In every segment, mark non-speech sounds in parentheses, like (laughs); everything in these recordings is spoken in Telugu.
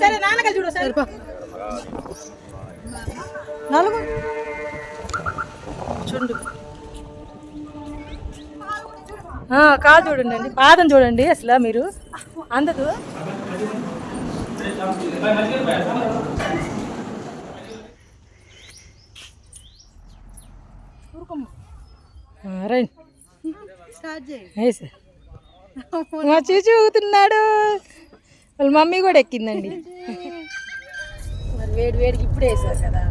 సరే నాన్నగా చూడు సరే. నాలుగు. చూడు. కాలు చూడండి అండి పాదం చూడండి అసలు మీరు. అందదు. సార్ మా చూచి ఊగుతున్నాడు. వాళ్ళ మమ్మీ కూడా ఎక్కిందండి. మరి వేడి వేడికి ఇప్పుడే వేసారు కదా.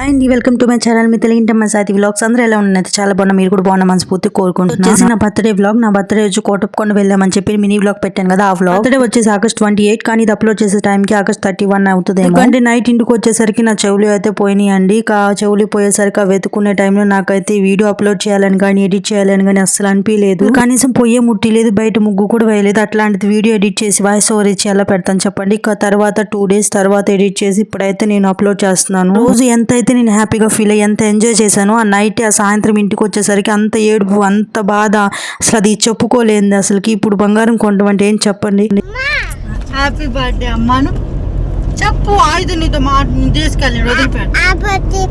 And welcome to my channel మీ తెలుగు మా సాతి వ్లాగ్స్ అందరూ ఎలా ఉన్నాయి చాలా బాగున్నా. మీరు కూడా బాగున్నా మనస్ఫూర్తి కోరుకుంటున్నాను వచ్చేసి నా బర్త్డే వ్లాగ్ నా బర్త్డే వచ్చి కోటప్పకొండ వెళ్ళామని చెప్పి మినీ వ్లాగ్ పెట్టాను కదా ఆ వ్లాగ్ బర్త్డే వచ్చేసి ఆగస్ట్ ట్వంటీ ఎయిట్ కానీ ఇది అప్లోడ్ చేసే టైంకి ఆగస్ట్ థర్టీ వన్ అవుతుంది ఎందుకంటే నైట్ ఇంటికి వచ్చేసరికి నా చెవులు అయితే పోయినాయి అండి. ఆ చెవులు పోయేసరికి ఆ వెతుకునే టైంలో నాకైతే వీడియో అప్లోడ్ చేయాలని కానీ ఎడిట్ చేయాలని కానీ అస్సలు అనిపించలేదు కనీసం పొయ్యే ముట్టి లేదు బయట ముగ్గు కూడా వేయలేదు. అట్లాంటిది వీడియో ఎడిట్ చేసి వాయిస్ ఓవర్ ఇచ్చి ఎలా పెడతాను చెప్పండి. ఇక తర్వాత టూ డేస్ తర్వాత ఎడిట్ చేసి ఇప్పుడైతే నేను అప్లోడ్ చేస్తున్నాను. రోజు ఎంత అయితే నేను హ్యాపీగా ఫీల్ అయ్యి ఎంత ఎంజాయ్ చేశాను. ఆ నైట్ ఆ సాయంత్రం ఇంటికి వచ్చేసరికి అంత ఏడుపు అంత బాధ. అసలు అది చెప్పుకోలేంది అసలుకి. ఇప్పుడు బంగారం కొనడం ఏం చెప్పండి? హ్యాపీ బర్త్డే అమ్మాను. చెప్పు ఐదు నీతో మాట తీసుకెళ్ళి వదిలిపెట్టు.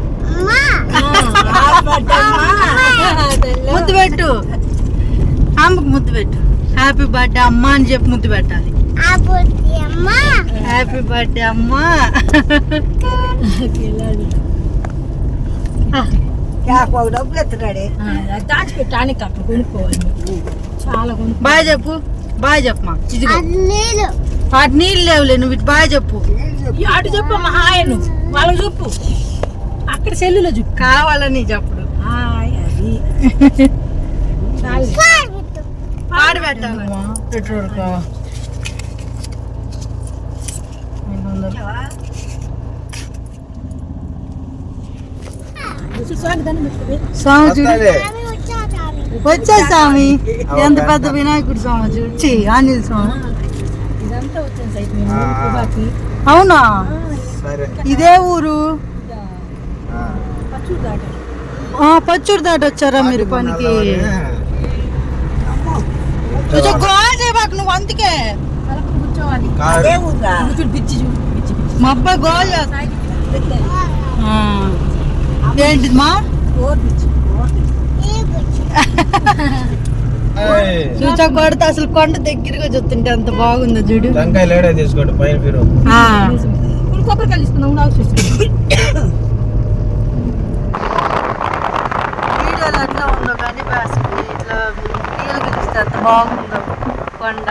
ముద్దు పెట్టు. అమ్మకు ముద్దు పెట్టు. హ్యాపీ బర్త్డే అమ్మా అని చెప్పి ముద్దు పెట్టాలి. హ్యాపీ బర్త్డే అమ్మా. (laughs) (laughs) దాచిపెట్టానికి అప్పుడు కొనుక్కోవాలి. చాలా కొనుక్కో బాయ్ చెప్పు. బాయ్ చెప్పమా. ఇదిగో. వాటి నీళ్ళు లేవులే నువ్వు ఇటు బాయ్ చెప్పు. అటు చెప్పు మా హాయను వాళ్ళకి చెప్పు. అక్కడ సెల్లులో చెప్పు. కావాలని చెప్పుడు. హాయ్ పాడి పెట్టాలమ్మా పెట్రోల్ కావా స్వామి చూడు. వచ్చే స్వామి. ఎంత పెద్ద వినాయకుడు స్వామి చూడు. ఛీ, ఆంజనేయ స్వామి. అవునా? సరే. ఇదే ఊరు? పచ్చూరు దాటాలి ఆ, పచ్చూరు దాటి వచ్చారా మీరు పనికి? కొంచెం గోల్ చేయబాకు నువ్వు అందుకే. మా అబ్బాయి గోల్ చేస్తా ఆ. ఏంటిది మా చూచా కొడితే అసలు కొండ దగ్గరగా చూస్తుంటే అంత బాగుందో చూడు. టెంకాయ లేడే తీసుకోండి పైన మీరు. కొబ్బరికాయలు తీసుకున్నాం నాకు వీడియోలో ఎట్లా ఉందో కానీ ఇట్లా రియల్ చూస్తే అంత బాగుందో కొండ.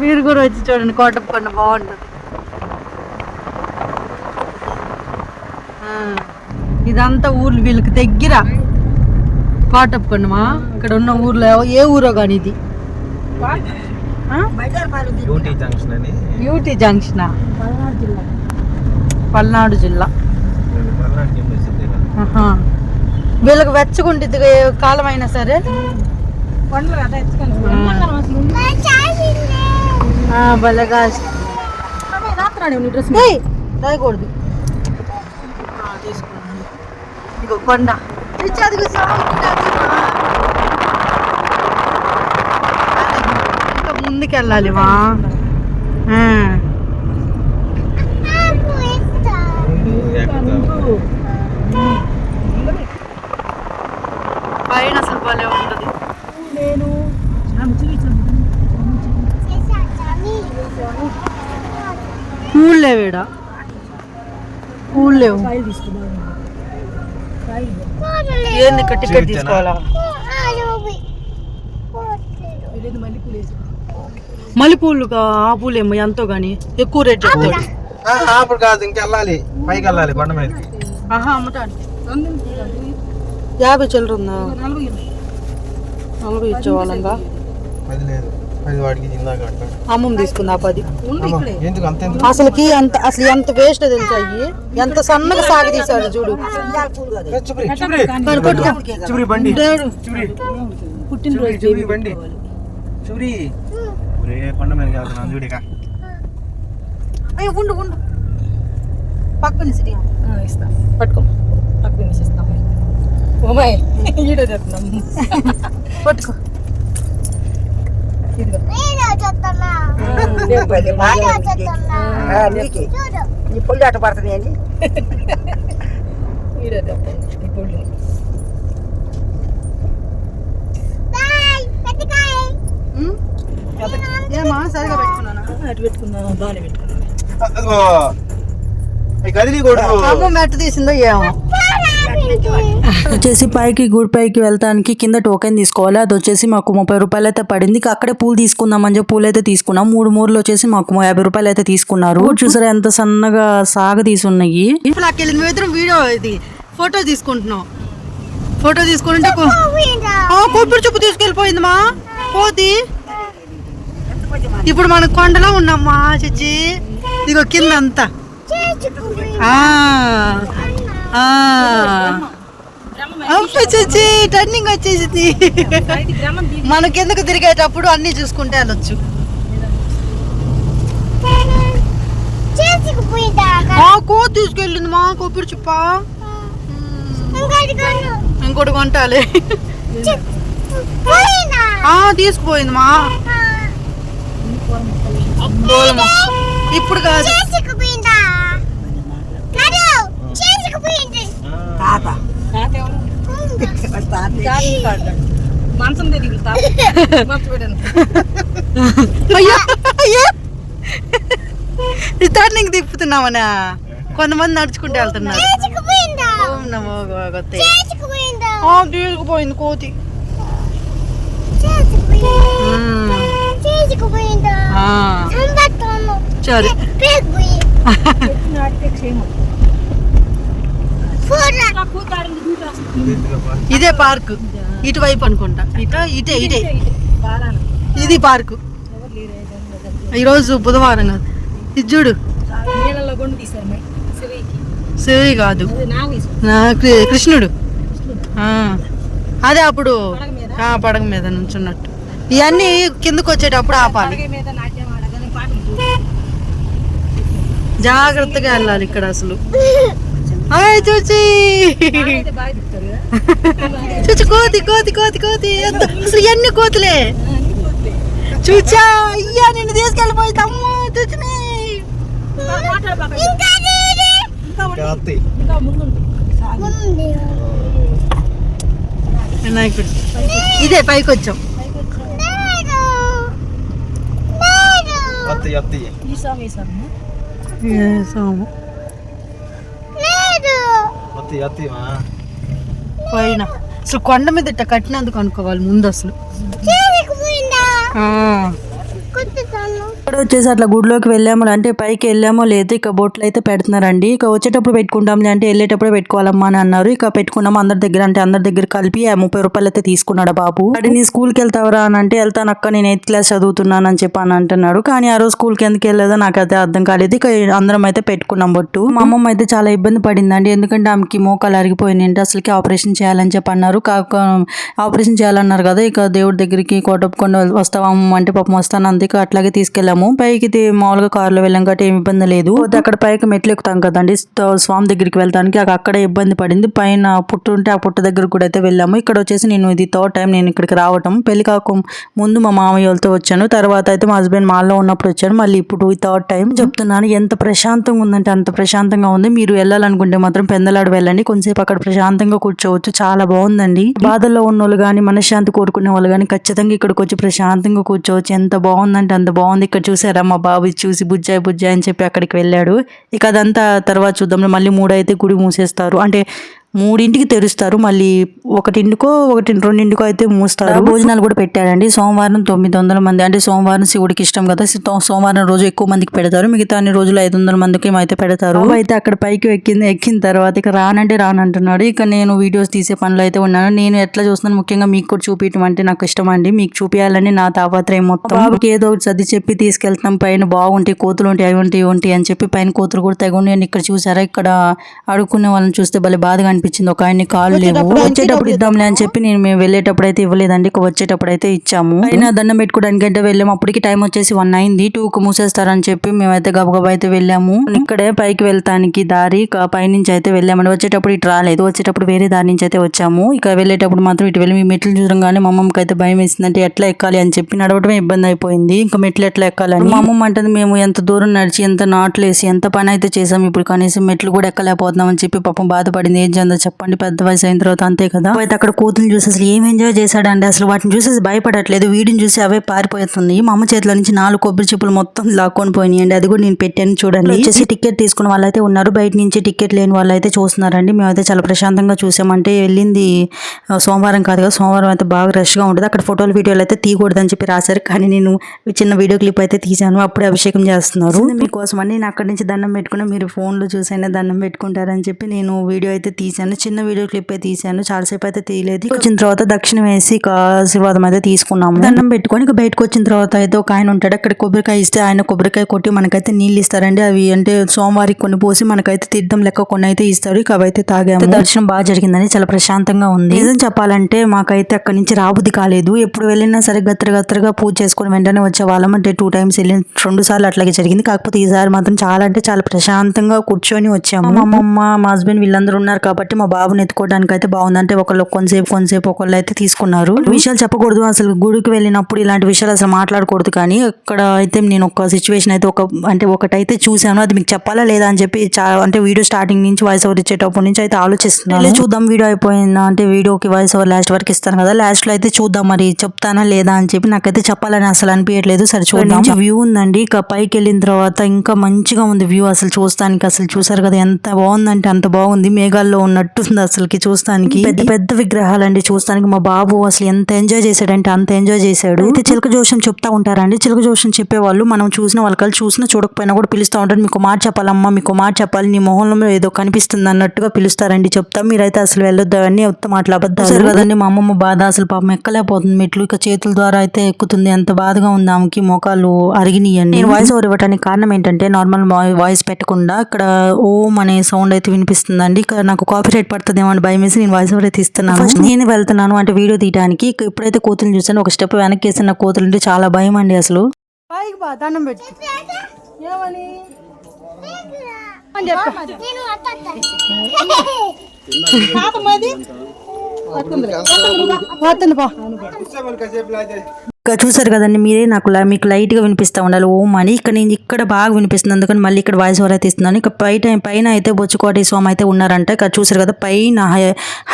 మీరు కూడా వచ్చి చూడండి కోటప్ప కొండ బాగుంటుంది ఆ, ఇదంతా ఊర్లు వీళ్ళకి దగ్గర. కోటప్ప కొండమా ఇక్కడ ఉన్న ఊర్లో ఏ ఊరో కానీ ఇది? యూటీ జంక్షన్ పల్నాడు జిల్లా. వీళ్ళకి వెచ్చగుంటుంది ఏ కాలం అయినా సరే. ఆ, తీసుకున్నాను ఇగో కొండ. ఇచ్చి అదిగో ఇంకా ముందుకు వెళ్ళాలి మా పైన అసలు భలే ఉంటుంది. నేను పూలు లేవు. తీసుకున్నాను ఫైల్ ఏంది ఇక్కడ టికెట్ తీసుకోవాలా? మల్లెపూలు ఆ పూలేమో ఎంతో గాని ఎక్కువ రేట్ చెప్తాడు అప్పుడు కాదు ఇంకెళ్ళాలి. పైకి వెళ్ళాలి కొండ మీదకి. ఆహా అమ్మటాడు యాభై చిల్లర ఉందా? నలభై నలభై ఇచ్చేవాళ్ళంగా పది లేదు. పది వాడికి ఇందాక పది? ఉంది అమ్మ, ఇక్కడే. ఎందుకు అంత అసలుకి ఎంత అసలు ఎంత వేస్ట్ తెలుసా అయ్యి? ఎంత సన్నగా సాగి తీసాడు చూడు. పుట్టినరోజు బండి. కొండ అయ్యో ఉండు ఉండు. పక్కన సిరి ఇస్తా. పట్టుకో. తక్కువ ఇస్తాం. ఓమాయ్ ఈడ (laughs) చెప్తున్నాం పట్టుకో. ఈ పుల్లి అట్ట పడుతుంది అండి? ఏమా సరిగా పెట్టుకున్నానా? అటు పెట్టుకున్నాను బాగానే పెట్టుకున్నాను అదిగో. ఈ గదిలి కొడుకు అమ్మ మెట్ట తీసిందో ఏమో. వచ్చేసి పైకి గుడి పైకి వెళ్తానికి కింద టోకెన్ తీసుకోవాలి. అది వచ్చేసి మాకు ముప్పై రూపాయలు అయితే పడింది. ఇక అక్కడే పూలు తీసుకుందాం అని చెప్పి పూలు అయితే తీసుకున్నాం. మూడు మూరలు వచ్చేసి మాకు యాభై రూపాయలు అయితే తీసుకున్నారు. చూసారా ఎంత సన్నగా సాగ తీసున్నాయి. వీడియో ఇది ఫోటో తీసుకుంటున్నాం. ఫోటో తీసుకుంటే కొబ్బరి చెప్పు తీసుకెళ్ళిపోయింది మా కోతి ఇప్పుడు మన కొండలో ఉన్నామ్మా చచ్చి. ఇదిగో కింద అంతా ఆ, ఆ. అబ్బా చచ్చి టర్నింగ్ వచ్చేసింది. మన (laughs) కిందకు తిరిగేటప్పుడు అన్ని చూసుకుంటే వెళ్ళొచ్చు. ఆ కోతి తీసుకెళ్ళింది మా కొబ్బరి చుప్ప. ఇంకోటి కొంటాలి. ఆ తీసుకుపోయింది మా. ఇప్పుడు కాదు. తాత. తాత ఎవరు? మంచం దగ్గర తాత అయ్యో అయ్యో. ఈ టర్నింగ్ తిప్పుతున్నామనా కొంతమంది నడుచుకుంటూ వెళ్తున్నారు. ఓం నమో భగవతే. ఆ, తీసుకుపోయింది కోతి. సరే. (laughs) ఇదే పార్క్. ఇటువైపు అనుకుంటా. ఇట ఇటే ఇటే. ఇది పార్కు. ఈరోజు బుధవారం కాదు. ఇది చూడు. శివి కాదు. కృష్ణుడు. అదే అప్పుడు పడగ మీద? నుంచున్నట్టు. ఇవన్నీ కిందకు వచ్చేటప్పుడు ఆపాలి. జాగ్రత్తగా వెళ్ళాలి ఇక్కడ అసలు. హాయ్ చూచి. చూచి కోతి కోతి కోతి కోతి. అసలు ఎన్ని కోతులే? చూచా అయ్యా నిన్ను తీసుకెళ్ళిపోయింది అమ్మ చూచిని. వినాయకుడు ఇదే పైకి వచ్చాం ఈ సాంగ్ వేసాను ఏ సోము. పైన అసలు కొండ మీద ఇట్ట కట్టినందుకు అనుకోవాలి ముందు అసలు. ఆ. ఇక్కడ వచ్చేసి అట్లా గుడిలోకి వెళ్ళాము అంటే పైకి వెళ్ళామో లేదు ఇక బొట్లు అయితే పెడుతున్నారండి. ఇక వచ్చేటప్పుడు పెట్టుకుంటాంలే అంటే వెళ్ళేటప్పుడు పెట్టుకోవాలమ్మా అని అన్నారు. ఇక పెట్టుకున్నాము అందరి దగ్గర అంటే అందరి దగ్గర కలిపి ముప్పై రూపాయలు అయితే తీసుకున్నాడు బాబు. అంటే నీ స్కూల్కి వెళ్తావరా? అని అంటే వెళ్తాను అక్క నేను ఎయిత్ క్లాస్ చదువుతున్నాను అని చెప్పి అని అంటున్నాడు. కానీ ఆ రోజు స్కూల్కి ఎందుకు వెళ్ళలేదో నాకు అయితే అర్థం కాలేదు. ఇక అందరం అయితే పెట్టుకున్నాం బొట్టు. మా అమ్మమ్మ అయితే చాలా ఇబ్బంది పడిందండి. ఎందుకంటే ఆమెకి మోకాలు అరిగిపోయినాయి అసలుకి ఆపరేషన్ చేయాలని చెప్పి అన్నారు. కాక ఆపరేషన్ చేయాలన్నారు కదా ఇక దేవుడి దగ్గరికి కోటప్పుకొని వస్తావా అంటే పాపం వస్తాను. అందుకే అట్లాగే తీసుకెళ్ళాము పైకి మామూలుగా కారులో వెళ్ళాం కాబట్టి ఏమి ఇబ్బంది లేదు. అక్కడ పైకి మెట్లు ఎక్కుతాం కదండి. స్వామి దగ్గరికి వెళ్తానికి అక్కడ అక్కడే ఇబ్బంది పడింది. పైన పుట్టు ఉంటే ఆ పుట్టు దగ్గర కూడా అయితే వెళ్ళాము. ఇక్కడ వచ్చేసి నేను ఇది థర్డ్ టైం నేను ఇక్కడికి రావటం. పెళ్ళి కాక ముందు మా మామయ్య వాళ్ళతో వచ్చాను. తర్వాత అయితే మా హస్బెండ్ మాల్లో ఉన్నప్పుడు వచ్చాను మళ్ళీ ఇప్పుడు థర్డ్ టైం చెప్తున్నాను. ఎంత ప్రశాంతంగా ఉందంటే అంత ప్రశాంతంగా ఉంది. మీరు వెళ్ళాలనుకుంటే మాత్రం పెందలాడు వెళ్ళండి. కొంచెంసేపు అక్కడ ప్రశాంతంగా కూర్చోవచ్చు. చాలా బాగుందండి. బాధల్లో ఉన్న వాళ్ళు కానీ మనశ్శాంతి కోరుకునే వాళ్ళు కానీ ఖచ్చితంగా ఇక్కడికి వచ్చి ప్రశాంతంగా కూర్చోవచ్చు. ఎంత బాగుందంటే అంత బాగుంది. ఇక్కడ చూసారా మా బాబు చూసి బుజ్జాయి బుజ్జాయి అని చెప్పి అక్కడికి వెళ్ళాడు. ఇక అదంతా తర్వాత చూద్దాం మళ్ళీ మూడైతే గుడి మూసేస్తారు. అంటే మూడింటికి తెరుస్తారు. మళ్ళీ ఒకటింటికో ఒకటి రెండింటికో అయితే మూస్తారు. భోజనాలు కూడా పెట్టారండి. సోమవారం తొమ్మిది వందల మంది అంటే సోమవారం శివుడికి ఇష్టం కదా సోమవారం రోజు ఎక్కువ మందికి పెడతారు. మిగతా అన్ని రోజులు ఐదు వందల మందికి అయితే పెడతారు. అయితే అక్కడ పైకి ఎక్కింది ఎక్కిన తర్వాత ఇక రానంటే రానంటున్నాడు. ఇక నేను వీడియోస్ తీసే పనులు అయితే ఉన్నాను. నేను ఎట్లా చూస్తున్నాను? ముఖ్యంగా మీకు కూడా చూపించడం అంటే నాకు ఇష్టం అండి. మీకు చూపించాలని నా తాపత్రయం మొత్తం. బాబుకి ఏదో ఒకటి సర్ది చెప్పి తీసుకెళ్తాం పైన బాగుంటాయి కోతులు ఉంటాయి అవి ఉంటాయి ఉంటాయి అని చెప్పి పైన కోతులు కూడా తెగ ఉన్నాయి. ఇక్కడ చూసారా? ఇక్కడ అడుక్కునే వాళ్ళని చూస్తే భలే బాధగా అనిపించింది. ఒక ఆయన్ని కాళ్ళు లేవు. వచ్చేటప్పుడు ఇద్దాంలే అని చెప్పి నేను మేము వెళ్ళేటప్పుడు అయితే ఇవ్వలేదండి. వచ్చేటప్పుడు అయితే ఇచ్చాము. అయినా దండం పెట్టుకోవడానికి అంటే వెళ్ళాము. అప్పటికి టైం వచ్చేసి వన్ అయింది. టూ కు మూసేస్తారని చెప్పి మేమైతే గబగబా అయితే వెళ్ళాము. ఇక్కడే పైకి వెళ్తానికి దారి పైనుంచి అయితే వెళ్ళామండి. వచ్చేటప్పుడు ఇటు రాలేదు. వచ్చేటప్పుడు వేరే దారి నుంచి అయితే వచ్చాము. ఇక వెళ్ళేటప్పుడు మాత్రం ఇటు వెళ్ళి మీ మెట్లు చూడంగానే మా అమ్మమ్మకి అయితే భయం వేసిందంటే ఎట్లా ఎక్కాలి అని చెప్పి నడవడమే ఇబ్బంది అయిపోయింది. ఇంకా మెట్లు ఎట్లా ఎక్కాలని? మా అమ్మమ్మ అంటుంది మేము ఎంత దూరం నడిచి ఎంత నాట్లు వేసి ఎంత పని అయితే చేసాం ఇప్పుడు కనీసం మెట్లు కూడా ఎక్కలేకపోతున్నాం అని చెప్పి పాపం బాధపడింది. ఏం చేద్దాం చెప్పండి. పెద్ద వయసు అయిన తర్వాత అంతే కదా. అయితే అక్కడ కూతురు చూసి అసలు ఏం ఎంజాయ్ చేశాడండి? అసలు వాటిని చూసి భయపడట్లేదు. వీడిని చూసి అవే పారిపోతుంది. మా అమ్మ చేతిలో నుంచి నాలుగు కొబ్బరి చెప్పులు మొత్తం లాక్కొని పోయినాయండి. అది కూడా నేను పెట్టాను చూడండి. వచ్చేసి టికెట్ తీసుకున్న వాళ్ళైతే ఉన్నారు. బయట నుంచి టికెట్ లేని వాళ్ళు అయితే చూస్తున్నారండి. మేమైతే చాలా ప్రశాంతంగా చూసామంటే వెళ్ళింది సోమవారం కాదు కదా. సోమవారం అయితే బాగా రష్గా ఉంటుంది. అక్కడ ఫోటోలు వీడియోలు అయితే తీయకూడదని చెప్పి రాశారు. కానీ నేను చిన్న వీడియో క్లిప్ అయితే తీశాను. అప్పుడే అభిషేకం చేస్తున్నారు. మీకోసం అని నేను అక్కడి నుంచి దండం పెట్టుకుని మీరు ఫోన్లో చూసైనా దండం పెట్టుకుంటారని చెప్పి నేను వీడియో అయితే తీశాను. చిన్న వీడియో క్లిప్ అయితే తీశాను. చాలాసేపు అయితే తీయలేదు. వచ్చిన తర్వాత దక్షిణం వేసి ఆశీర్వాదం అయితే తీసుకున్నాము. దండం పెట్టుకొని ఇక బయటకు వచ్చిన తర్వాత అయితే ఒక ఆయన ఉంటాడు. అక్కడ కొబ్బరికాయ ఇస్తే ఆయన కొబ్బరికాయ కొట్టి మనకైతే నీళ్ళు ఇస్తారండి. అవి అంటే సోమవారికి కొన్ని పోసి మనకైతే తీర్థం లెక్క కొన్ని అయితే ఇస్తారు. ఇక అవైతే తాగాము. దర్శనం బాగా జరిగిందని చాలా ప్రశాంతంగా ఉంది. నిజం చెప్పాలంటే మాకైతే అక్కడి నుంచి రాబుద్ది కాలేదు. ఎప్పుడు వెళ్ళినా సరే గత్తర గత్తరగా పూజ చేసుకొని వెంటనే వచ్చే వాళ్ళం. అంటే టూ టైమ్స్ వెళ్ళిన రెండు సార్లు అట్లాగే జరిగింది. కాకపోతే ఈసారి మాత్రం చాలా అంటే చాలా ప్రశాంతంగా కూర్చొని వచ్చాము. మా అమ్మమ్మ మా హస్బెండ్ వీళ్ళందరూ ఉన్నారు కాబట్టి మా బాబుని ఎత్తుకోవడానికి అయితే బాగుంది అంటే ఒకళ్ళు కొంతసేపు కొంతసేపు ఒకళ్ళు అయితే తీసుకున్నారు విషయాలు చెప్పకూడదు. అసలు గుడికి వెళ్ళినప్పుడు ఇలాంటి విషయాలు అసలు మాట్లాడకూడదు కానీ అక్కడ అయితే నేను ఒక సిచ్యువేషన్ అయితే ఒక అంటే ఒకటైతే చూశాను. అది మీకు చెప్పాలా లేదా అని చెప్పి అంటే వీడియో స్టార్టింగ్ నుంచి వాయిస్ ఓవర్ ఇచ్చేటప్పటి నుంచి అయితే ఆలోచిస్తున్నాను. చూద్దాం వీడియో అయిపోయిందా అంటే వీడియోకి వాయిస్ ఓవర్ లాస్ట్ వరకు ఇస్తాను కదా. లాస్ట్లో అయితే చూద్దాం మరి చెప్తానా లేదా అని చెప్పి నాకైతే చెప్పాలని అసలు అనిపించట్లేదు సరే చూద్దాం. వ్యూ ఉందండి. ఇక పైకి వెళ్ళిన తర్వాత ఇంకా మంచిగా ఉంది వ్యూ అసలు చూస్తానికి అసలు చూసారు కదా ఎంత బాగుందంటే అంత బాగుంది. మేఘాల్లో ఉన్నట్టుంది అసలుకి చూస్తానికి. పెద్ద పెద్ద విగ్రహాలండి చూస్తానికి. మా బాబు అసలు ఎంత ఎంజాయ్ చేశాడంటే అంత ఎంజాయ్ చేశాడు. అయితే చిలక జోషం చెప్తా ఉంటారండి. చిలక జోషం చెప్పేవాళ్ళు మనం చూసిన వాళ్ళకి చూసినా చూడకపోయినా కూడా పిలుస్తూ ఉంటారు. మీకు మాట చెప్పాలమ్మా మీకు మాట చెప్పాలి నీ మొహంలో ఏదో కనిపిస్తుంది అన్నట్టుగా పిలుస్తారండి. చెప్తాం. మీరైతే అసలు వెళ్ళొద్దు. అవన్నీ ఉత్త మాటలు అబద్ధాలు. కదండి మా అమ్మమ్మ బాధ అసలు పాపం ఎక్కలేకపోతుంది. మెట్లు ఇక చేతుల ద్వారా అయితే ఎక్కుతుంది. ఎంత బాధగా ఉంది ఆమెకి. మోకాలు అరిగినాయండి. నేను వాయిస్ ఓవర్ ఇవ్వడానికి కారణం ఏంటంటే నార్మల్ వాయిస్ పెట్టకుండా ఇక్కడ ఓం అనే సౌండ్ అయితే వినిపిస్తుందండి. ఇక్కడ నాకు కాపీ రైట్ పడుతుందేమో అని భయం వేసి నేను వాయిస్ ఓవర్ అయితే ఇస్తున్నాను. ఫస్ట్ నేను వెళ్తున్నాను అంటే వీడియో తీయడానికి ఎప్పుడైతే కోతులు చూసాను ఒక స్టెప్ వెనక్కి వేసిన కోతులు అంటే చాలా భయం అండి అసలు. దండం పెట్టు ఏమని? పోతుంది బా ఇక్కడ చూసారు కదండి మీరే నాకు మీకు లైట్గా వినిపిస్తా ఉండాలి. ఓం అని ఇక్కడ నేను ఇక్కడ బాగా వినిపిస్తుంది. అందుకని మళ్ళీ ఇక్కడ వాయిస్ ఓవర్ అయితే ఇస్తున్నాను ఇక పైన పైన అయితే బొచ్చుకోటి స్వామి అయితే ఉన్నారంట. ఇక్కడ చూసారు కదా పైన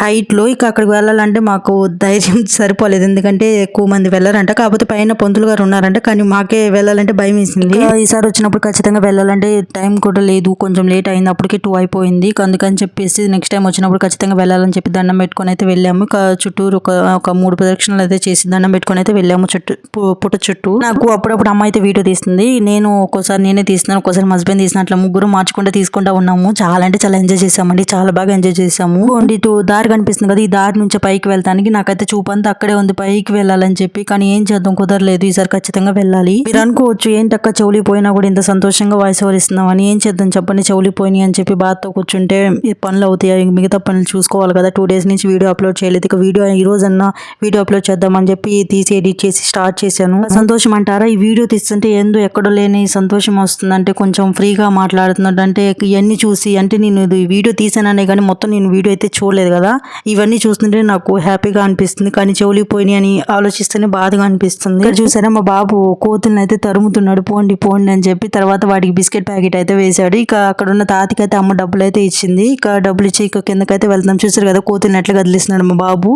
హైట్లో ఇక అక్కడికి వెళ్ళాలంటే మాకు ధైర్యం (laughs) సరిపోలేదు. ఎందుకంటే ఎక్కువ మంది వెళ్ళారంట. కాకపోతే పైన పొంతులు గారు ఉన్నారంట. కానీ మాకే వెళ్ళాలంటే భయం వేసింది. ఈసారి వచ్చినప్పుడు ఖచ్చితంగా వెళ్ళాలంటే టైం కూడా లేదు. కొంచెం లేట్ అయింది అప్పటికి టూ అయిపోయింది అందుకని చెప్పేసి నెక్స్ట్ టైం వచ్చినప్పుడు ఖచ్చితంగా వెళ్ళాలని చెప్పి దండం పెట్టుకొని అయితే వెళ్ళాము. ఇక చుట్టూరు ఒక ఒక మూడు ప్రదక్షిణలు అయితే చేసి దండం పెట్టుకొని అయితే వెళ్ళాము. చుట్టూ పుట్ట చుట్టూ. నాకు అప్పుడప్పుడు అమ్మ అయితే వీడియో తీస్తుంది. నేను ఒక్కోసారి నేనే తీస్తున్నాను ఒక్కోసారి హస్బెండ్ తీసిన అట్లా ముగ్గురు మార్చుకుంటూ తీసుకుంటా ఉన్నాము. చాలా అంటే చాలా ఎంజాయ్ చేసామండి చాలా బాగా ఎంజాయ్ చేసాము ఓన్లీ ఇటు దారి కనిపిస్తుంది కదా ఈ దారి నుంచి పైకి వెళ్తానికి. నాకైతే చూపంతా అక్కడే ఉంది. పైకి వెళ్ళాలని చెప్పి కానీ ఏం చేద్దాం కుదరలేదు. ఈసారి ఖచ్చితంగా వెళ్ళాలి. మీరు అనుకోవచ్చు ఏంటక్క చెవులి పోయినా కూడా ఇంత సంతోషంగా వాయిస్ ఓవర్ ఇస్తున్నామని. ఏం చేద్దాం చెప్పండి చెవులి పోయినాయి అని చెప్పి బాధతో కూర్చుంటే పనులు అవుతాయి? మిగతా పనులు చూసుకోవాలి కదా. టూ డేస్ నుంచి వీడియో అప్లోడ్ చేయలేదు. ఇక వీడియో ఈ రోజన్నా వీడియో అప్లోడ్ చేద్దామని చెప్పి తీసి ఎడిట్ చేసి స్టార్ట్ చేశాను. సంతోషం అంటారా ఈ వీడియో తీస్తుంటే ఏందో ఎక్కడో లేని సంతోషం వస్తుందంటే కొంచెం ఫ్రీగా మాట్లాడుతున్నాడు. అంటే ఇవన్నీ చూసి అంటే నేను ఇది వీడియో తీసాననే కానీ మొత్తం నేను వీడియో అయితే చూడలేదు కదా. ఇవన్నీ చూస్తుంటే నాకు హ్యాపీగా అనిపిస్తుంది. కానీ చెవులికి పోయినాయి అని ఆలోచిస్తేనే బాధగా అనిపిస్తుంది. చూసారా మా బాబు కోతుల్ని అయితే తరుముతున్నాడు. పోండి పోండి అని చెప్పి తర్వాత వాడికి బిస్కెట్ ప్యాకెట్ అయితే వేశాడు. ఇక అక్కడ ఉన్న తాతకి అయితే అమ్మ డబ్బులు అయితే ఇచ్చింది. ఇక డబ్బులు ఇచ్చి ఇక కిందకైతే వెళ్తాం చూసారు కదా కోతుల్ని ఎట్లా కదిలిస్తున్నాడు మా బాబు.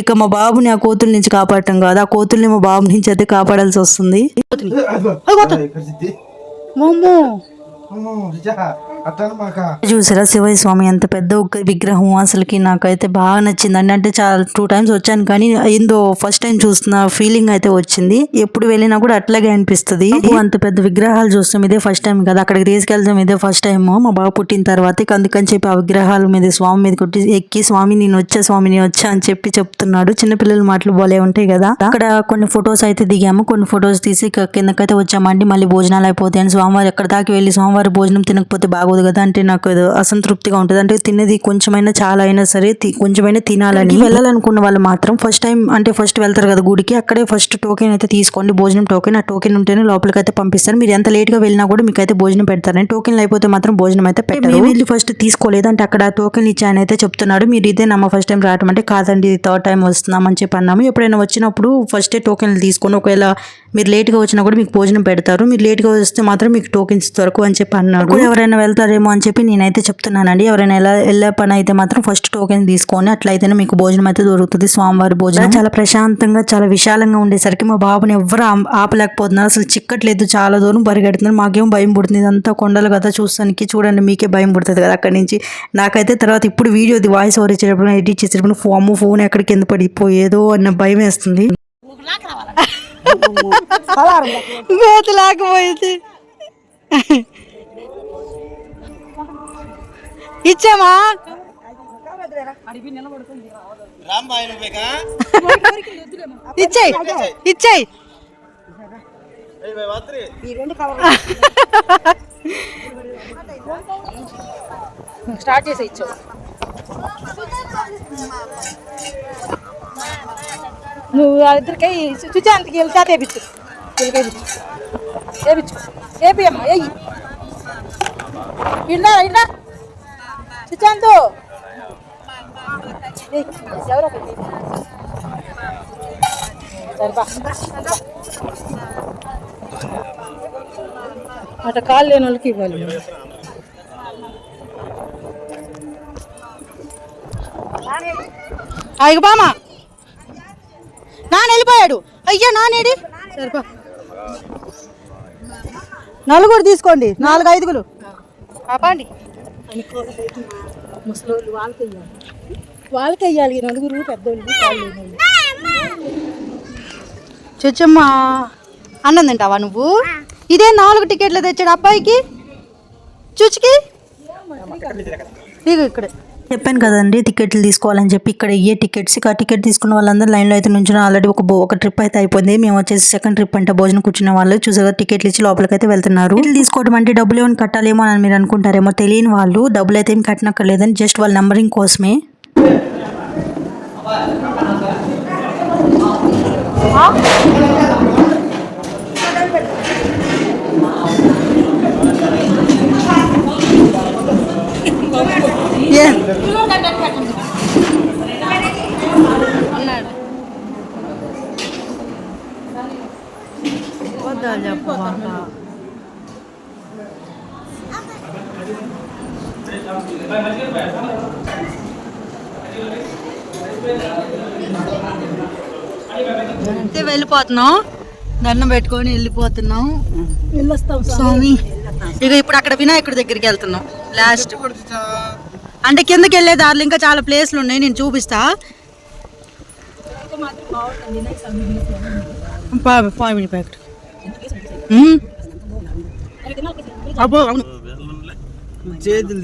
ఇక మా బాబుని ఆ కోతుల నుంచి కాపాడటం కాదు. ఆ కోతుల్ని మా బాబు నుంచి అయితే కాపాడాల్సి వస్తుంది చూసారా శివయ్య స్వామి ఎంత పెద్ద ఒక విగ్రహం అసలుకి నాకైతే బాగా నచ్చింది అంటే అంటే చాలా టూ టైమ్స్ వచ్చాను కానీ ఏందో ఫస్ట్ టైం చూస్తున్న ఫీలింగ్ అయితే వచ్చింది. ఎప్పుడు వెళ్ళినా కూడా అట్లాగే అనిపిస్తుంది. అంత పెద్ద విగ్రహాలు చూస్తాం ఇదే ఫస్ట్ టైం కదా. అక్కడికి తీసుకెళ్తాం ఇదే ఫస్ట్ టైం. మా బాబు పుట్టిన తర్వాత అందుకని చెప్పి ఆ విగ్రహాల మీద స్వామి మీద కొట్టి ఎక్కి స్వామి నేను వచ్చా స్వామి నేను వచ్చా అని చెప్పి చెప్తున్నాడు. చిన్నపిల్లల మాటలు భలే ఉంటాయి కదా. అక్కడ కొన్ని ఫొటోస్ అయితే దిగాము. కొన్ని ఫొటోస్ తీసి కిందకైతే వచ్చామండి. మళ్ళీ భోజనాలు అయిపోతాయి అని స్వామివారు ఎక్కడ దాకా వెళ్ళి స్వామివారి భోజనం తినకపోతే బాగోదు కదా అంటే నాకు ఏదో అసంతృప్తిగా ఉంటుంది. అంటే తినేది కొంచెమైనా చాలా అయినా సరే కొంచెమైనా తినాలని. వెళ్ళాలనుకున్న వాళ్ళు మాత్రం ఫస్ట్ టైం అంటే ఫస్ట్ వెళ్తారు కదా గుడికి అక్కడే ఫస్ట్ టోకెన్ అయితే తీసుకోండి భోజనం టోకెన్ ఆ టోకెన్ ఉంటేనే లోపలికి అయితే పంపిస్తారు. మీరు ఎంత లేట్గా వెళ్ళినా కూడా మీకు అయితే భోజనం పెడతారని. టోకెన్ అయిపోతే మాత్రం భోజనం అయితే పెట్టారు. వీళ్ళు ఫస్ట్ తీసుకోలేదు అంటే అక్కడ టోకెన్ ఇచ్చి ఆయన అయితే చెప్తున్నాడు మీరు ఇదే నమ్మ ఫస్ట్ టైం రావటం అంటే కాదండి ఇది థర్డ్ టైం వస్తున్నాం అని చెప్పి అన్నాము. ఎప్పుడైనా వచ్చినప్పుడు ఫస్టే టోకెన్లు తీసుకొని ఒకవేళ మీరు లేట్గా వచ్చినా కూడా మీకు భోజనం పెడతారు. మీరు లేట్గా వస్తే మాత్రం మీకు టోకెన్స్ దొరకవు అని చెప్పి అన్నాడు ఎవరైనా వెళ్తారేమో అని చెప్పి నేనైతే చెప్తున్నానండి. ఎవరైనా ఎలా వెళ్ళే పని అయితే మాత్రం ఫస్ట్ టోకెన్ తీసుకొని అట్లయితేనే మీకు భోజనం అయితే దొరుకుతుంది స్వామివారి భోజనం. చాలా ప్రశాంతంగా చాలా విశాలంగా ఉండేసరికి మా బాబుని ఎవ్వరు ఆం- ఆపలేకపోతున్నారు. అసలు చిక్కట్లేదు చాలా దూరం పరిగెడుతున్నారు. మాకేం భయం పుడుతుంది? ఇదంతా కొండలు కదా చూస్తానికి. చూడండి మీకే భయం పుడుతుంది కదా అక్కడి నుంచి. నాకైతే తర్వాత ఇప్పుడు వీడియో వాయిస్ ఓవర్ ఇచ్చేటప్పుడు ఎడిట్ చేసేటప్పుడు ఫోన్ ఫోన్ ఎక్కడ కింద పడిపోయేదో అన్న భయం వేస్తుంది. గోత (laughs) లేకపోయింది ఇచ్చామా? ఇచ్చేయి ఇచ్చేయి. ఈ రెండు కవర్ (laughs) స్టార్ట్ చేసి ఇచ్చావు. నువ్వు ఇద్దరికై సుచాంత్కి వెళ్తా తెప్పించు తెప్పించు తెప్పించు ఏపి అమ్మ ఏయి. ఇన్నా ఇన్నా సుశాంత్ ఎవరో. సరిపా లేని వాళ్ళకి ఇవ్వాలి. అయ్య బామా. నాన్న వెళ్ళిపోయాడు. అయ్యా నానేడి సరిపా నలుగురు తీసుకోండి. నాలుగు ఐదుగురు ఆపండి ముసలోళ్ళు వాళ్ళకి వాళ్ళకి నలుగురు పెద్దోళ్ళు వాళ్ళు. చొచ్చమ్మ అన్నం తింటావా నువ్వు? ఇదే నాలుగు టికెట్లు తెచ్చాడు అబ్బాయికి? చూచికి? ఇగో ఇక్కడ. చెప్పాను కదండి టికెట్లు తీసుకోవాలని చెప్పి ఇక్కడ ఇయ్యే టికెట్స్ ఇక టికెట్ తీసుకున్న వాళ్ళందరూ లైన్లో అయితే నుంచి ఆల్రెడీ ఒక ఒక ట్రిప్ అయితే అయిపోయింది. మేము వచ్చేసి సెకండ్ ట్రిప్ అంటే భోజనం కూర్చున్న వాళ్ళు చూసాగా టికెట్లు ఇచ్చి లోపలికి అయితే వెళ్తున్నారు. టికెట్లు తీసుకోవడం అంటే డబ్బులు ఏమైనా కట్టాలేమో అని మీరు అనుకుంటారేమో తెలియని వాళ్ళు డబ్బులు అయితే ఏం కట్టనక్కర్లేదని జస్ట్ వాళ్ళ నంబరింగ్ కోసమే. చెప్పు అంతే వెళ్ళిపోతున్నాం. దండం పెట్టుకొని వెళ్ళిపోతున్నాం. వెళ్ళొస్తాం స్వామి. ఇక ఇప్పుడు అక్కడ వినాయకుడి దగ్గరికి వెళ్తున్నాం. లాస్ట్ అంటే కిందకి వెళ్ళే దారిలో ఇంకా చాలా ప్లేస్లు ఉన్నాయి నేను చూపిస్తా. పా- పామిడి ప్యాకెట్. అబ్బో అవును. చేతులు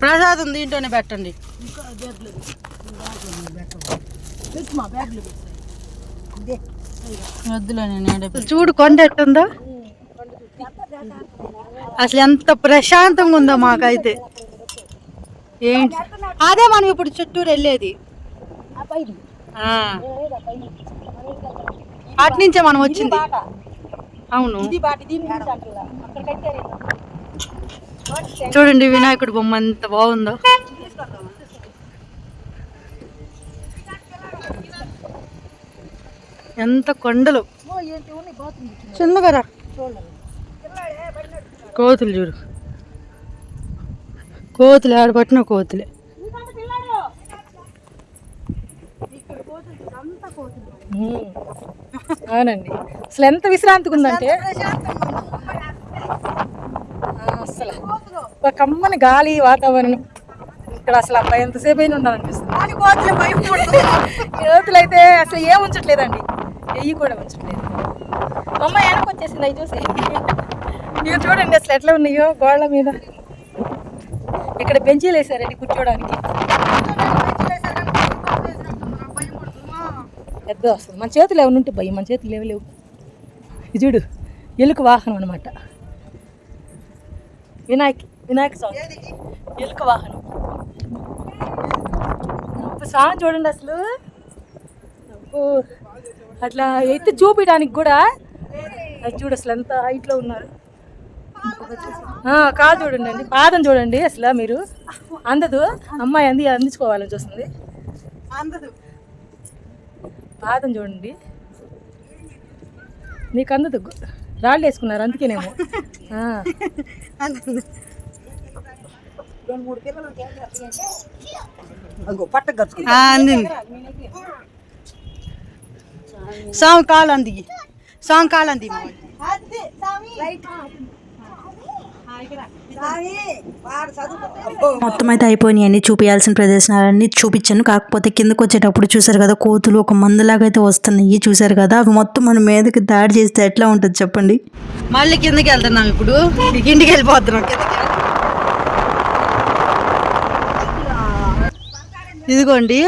ప్రసాదం దీంట్లోనే పెట్టండి. వద్దులే నేను చూడు కొండ ఎట్టుందో. అసలు ఎంత ప్రశాంతంగా ఉందో మాకైతే. ఏంటి అదే మనం ఇప్పుడు చుట్టూరు వెళ్ళేది. అటు నుంచే మనం వచ్చింది. అవును. చూడండి వినాయకుడి బొమ్మ ఎంత బాగుందో. ఎంత కొండలు. చిన్నగా రా కోతులు చూడు. కోతులు ఆడపట్టిన కోతులే. అవునండి. అసలు ఎంత విశ్రాంతిగా ఉందంటే. అసలు ఒక కమ్మని గాలి వాతావరణం. ఇక్కడ అసలు అబ్బాయి ఎంతసేపు అయినా ఉండాలనిపిస్తుంది. యువతులు అయితే అసలు ఏం ఉంచట్లేదండి. ఎయ్యి కూడా ఉంచట్లేదు. అమ్మ వెనక్కి వచ్చేసింది అవి చూసి ఇక చూడండి అసలు ఎట్లా ఉన్నాయో గోడల మీద. ఇక్కడ బెంచీలు వేసారండి కూర్చోడానికి. పెద్ద వస్తుంది. మన చేతులు ఏమైనా ఉంటే భయం. మన చేతులు ఏమి లేవు. చూడు ఎలుక వాహనం అనమాట వినాయక్ వినాయక స్వామి. ఎలుక వాహనం. అబ్బో, స్వామి చూడండి అసలు. అట్లా ఎత్తి చూపించడానికి కూడా అది చూడు అసలు ఎంత హైట్లో ఉన్నారు. ఆ, కాలు చూడండి అండి పాదం చూడండి అసలు మీరు. అందదు అమ్మాయి అంది అందించుకోవాలని చూస్తుంది. అందదు. పాదం చూడండి. నీకు అందదు రాళ్ళు వేసుకున్నారు అందుకేనేమో. అందింది సాంగ్ కాలు అంది. సాంగ్ కాలు అంది మొత్తం అయితే అయిపోయినాయండి. చూపించాల్సిన ప్రదేశాలన్నీ చూపించాను. కాకపోతే కిందకు వచ్చేటప్పుడు చూసారు కదా కోతులు ఒక మందులాగా అయితే వస్తున్నాయి. చూసారు కదా అవి మొత్తం మన మీదకి దాడి చేస్తే ఎట్లా ఉంటుంది చెప్పండి? మళ్ళీ కిందకి వెళ్తున్నాం ఇప్పుడు. ఇంటికి వెళ్ళిపోతున్నాం. ఇదిగోండి.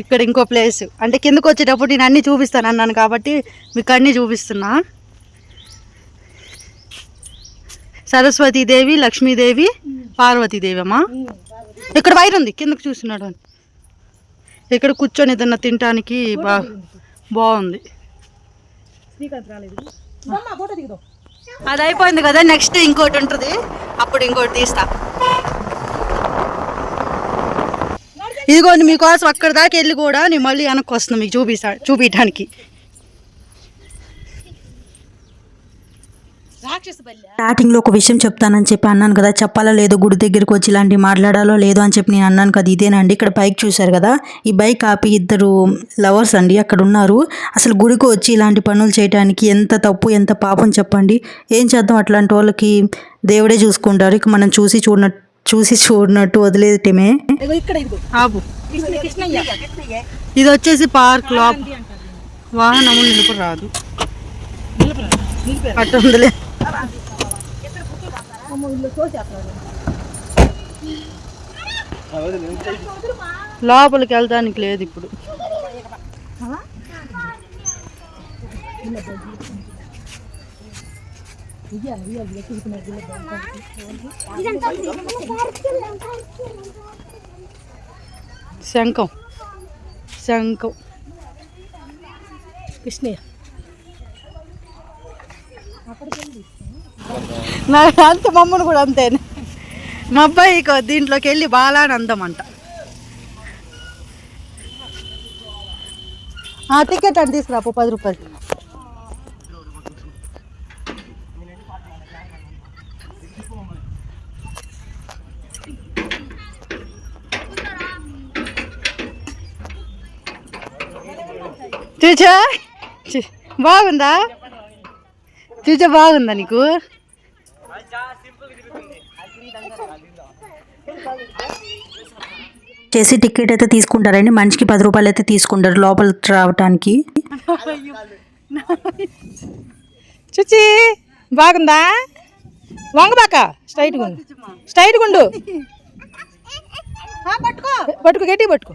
ఇక్కడ ఇంకో ప్లేస్ అంటే కిందకు వచ్చేటప్పుడు నేను అన్నీ చూపిస్తాను అన్నాను కాబట్టి మీకు అన్నీ చూపిస్తున్నా. సరస్వతీదేవి లక్ష్మీదేవి పార్వతీదేవి అమ్మా ఇక్కడ వైర్ ఉంది కిందకు చూస్తున్నాడు అని. ఇక్కడ కూర్చొని ఏదన్నా తినటానికి బా బాగుంది. అది అయిపోయింది కదా నెక్స్ట్ ఇంకోటి ఉంటుంది. అప్పుడు ఇంకోటి తీస్తా. ఇదిగోండి మీకోసం అక్కడ దాకా వెళ్ళి కూడా నేను మళ్ళీ వెనక్కి వస్తున్నా మీకు చూపిస్తా చూపించడానికి స్టార్టింగ్లో ఒక విషయం చెప్తానని చెప్పి అన్నాను కదా చెప్పాలో లేదో గుడి దగ్గరికి వచ్చి ఇలాంటి మాట్లాడాలో లేదో అని చెప్పి నేను అన్నాను కదా ఇదేనండి. ఇక్కడ బైక్ చూశారు కదా ఈ బైక్ ఆపి ఇద్దరు లవర్స్ అండి అక్కడ ఉన్నారు. అసలు గుడికి వచ్చి ఇలాంటి పనులు చేయడానికి ఎంత తప్పు ఎంత పాపం చెప్పండి. ఏం చేద్దాం? అట్లాంటి వాళ్ళకి దేవుడే చూసుకుంటారు. ఇక మనం చూసి చూడనట్టు చూసి చూడనట్టు వదిలేయటమే. ఇదిగో ఇక్కడ ఇదిగో. ఆపు. కృష్ణ కృష్ణయ్య. ఇది వచ్చేసి పార్క్ లోప. వాహనము నిలుపు రాదు అట్టు ఉందిలే. లోపలికి వెళ్ళడానికి లేదు ఇప్పుడు. శంఖం. శంఖం. కృష్ణయ్య. అక్కడికి నా అంత మమ్మను కూడా అంతే మా అబ్బాయి దీంట్లోకి వెళ్ళి బాలా అని అంట. ఆ టికెట్ అని తీసుకురాపు పది రూపాయలు. చూచా బాగుందా? చూచా బాగుందా నీకు? చేసి టికెట్ అయితే తీసుకుంటారండి. మనిషికి పది రూపాయలు అయితే తీసుకుంటారు లోపలికి రావటానికి. చుచి బాగుందా? వంగబాక స్ట్రైట్ గుండు స్ట్రైట్ గుండు పట్టుకో. పట్టుకో గట్టి పట్టుకో.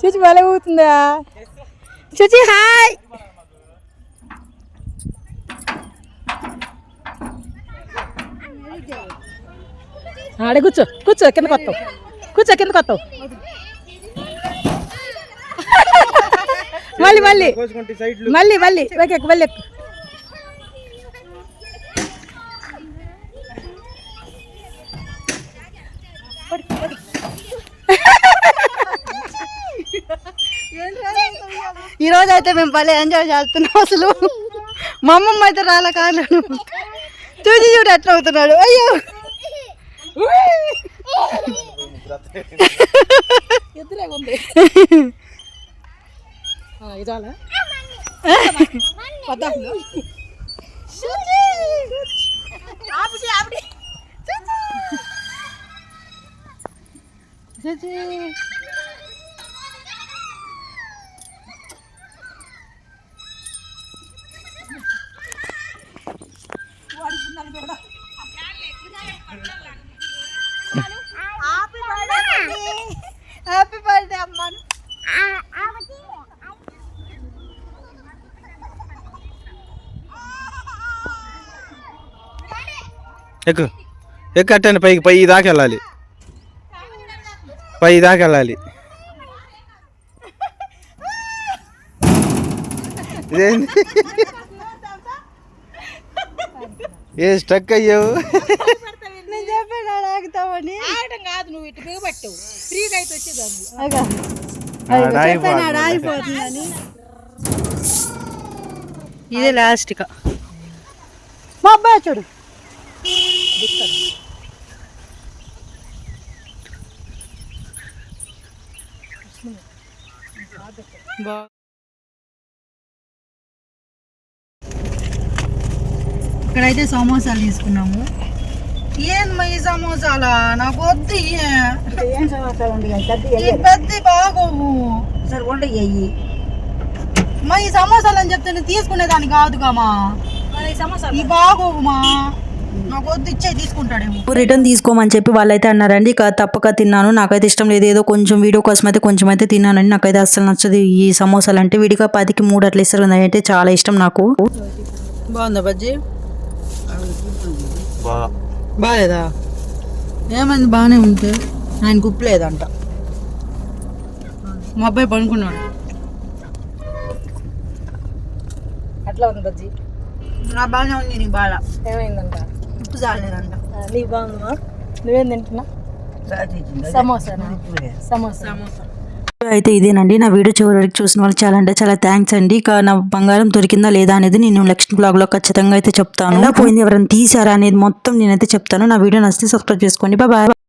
చూచి భలే ఊతుందా చూచి హాయ్! ఆడే కూర్చో కూర్చో కిందకి వస్తావు కూర్చో కిందకి వస్తావు మళ్ళీ మళ్ళీ. మళ్ళీ మళ్ళీ. ఓకే మళ్ళీ ఎక్కు. అయితే మేము భలే ఎంజాయ్ చేస్తున్నాం అసలు. మా అమ్మమ్మ అయితే రాలే కాదు చూసి చూడు ఎట్లా అవుతున్నాడు. అయ్యో. ఇదాలా పద్దాకులు ఎక్కు ఎక్కు అట్టండి పైకి పై దాకా వెళ్ళాలి. పై దాకా వెళ్ళాలి. ఇదేంది? ఏ స్టక్ అయ్యావు? నేను చెప్పాను ఆగుతామని ఆగడం కాదు నువ్వు ఇటు బిగబట్టావు ఫ్రీగా అయితే వచ్చేదాన్ని ఆడ ఆగిపోతుంది. అయిపోతుందని ఇదే లాస్ట్ ఇక మా అబ్బాయి చూడు ఇక్కడైతే సమోసాలు తీసుకున్నాము. ఏందమ్మా ఈ సమోసాలా? నాకు వద్దు. ఏం పెద్ద ఈ పెద్ద బాగోవు. సరే అయ్యి మా ఈ సమోసాలు అని చెప్తే నేను తీసుకునేదాన్ని మరి సమోసా ఈ బాగోవు రిటర్న్ తీసుకోమని చెప్పి వాళ్ళైతే అన్నారండి ఇక తప్పక తిన్నాను. నాకైతే ఇష్టం లేదు. ఏదో కొంచెం వీడియో కోసం అయితే కొంచెం అయితే తిన్నానండి నాకైతే అస్సలు నచ్చదు ఈ సమోసాలు. అంటే విడిగా పదికి మూడు అట్లా ఇస్తారు కదా, అయితే చాలా ఇష్టం నాకు. బాగుందా బజ్జీ? బాగాలేదా ఏమైంది? బాగానే ఉంటే ఆయన కుప్పలేదంట మా అబ్బాయి పనుకున్నాడు అట్లా ఉంది బజ్జి. నా బాగానే ఉంది నీకు బాగా. ఏమైందంట? ఉప్పు చాలేదంట నీకు బాగుందమ్మా నువ్వేం తింటున్నా సమోసానా సమోసా అయితే ఇదేనండి. నా వీడియో చివరి వరకు చూసిన వాళ్ళు చాలా అంటే చాలా థ్యాంక్స్ అండి. ఇక నా బంగారం దొరికిందా లేదా అనేది నేను నెక్స్ట్ బ్లాగ్లో ఖచ్చితంగా అయితే చెప్తాను. పోయింది ఎవరైనా తీసారా అనేది మొత్తం నేనైతే చెప్తాను. నా వీడియో నచ్చితే సబ్స్క్రైబ్ చేసుకోండి. బాయ్